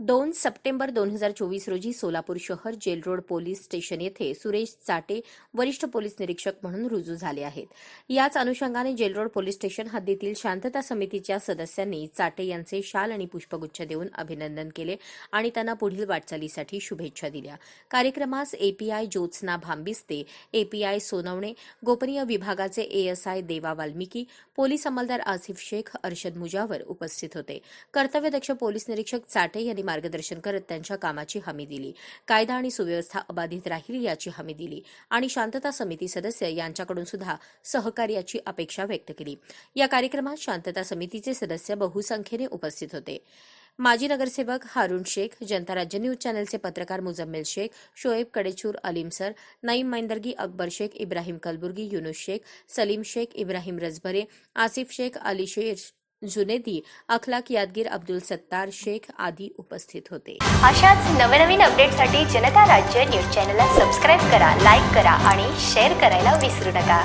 दोन सप्टेंबर दोन हजार चोवीस रोजी सोलापूर शहर जेल रोड पोलीस स्टेशन येथे सुरेश चाटे वरिष्ठ पोलीस निरीक्षक म्हणून रुजू झाले आहेत. याच अनुषंगाने जेल रोड पोलीस स्टेशन हद्दीतील शांतता समितीच्या सदस्यांनी चाटे यांचे शाल आणि पुष्पगुच्छ देऊन अभिनंदन केले आणि त्यांना पुढील वाटचालीसाठी शुभेच्छा दिल्या. कार्यक्रमास एपीआय ज्योत्स्ना भांबिस्ते एपीआय सोनवणे गोपनीय विभागाचे एएसआय देवा वाल्मिकी पोलीस अंमलदार आसिफ शेख अर्शद मुजावर उपस्थित होते. कर्तव्यदक्ष पोलीस निरीक्षक चाटे यांनी मार्गदर्शन करत त्यांच्या कामाची हमी दिली. कायदा आणि सुव्यवस्था अबाधित राहील याची हमी दिली आणि शांतता समिती सदस्य यांच्याकडून सुद्धा सहकार्याची अपेक्षा व्यक्त केली. या कार्यक्रमात शांतता समितीचे सदस्य बहुसंख्येने उपस्थित होते. माजी नगरसेवक हारून शेख जनता राज्य न्यूज चॅनलचे पत्रकार मुजम्मेल शेख शोएब कडेचूर अलीम सर नईम मैंदर्गी अकबर शेख इब्राहिम कलबुर्गी युनुस शेख सलीम शेख इब्राहिम रजभरे आसिफ शेख अली शेर जुनेदी अखलाक यादगीर अब्दुल सत्तार शेख आदी उपस्थित होते. अशाच नवनवीन अपडेटसाठी जनता राज्य न्यूज चॅनलला सबस्क्राईब करा लाईक करा आणि शेअर करायला विसरू नका.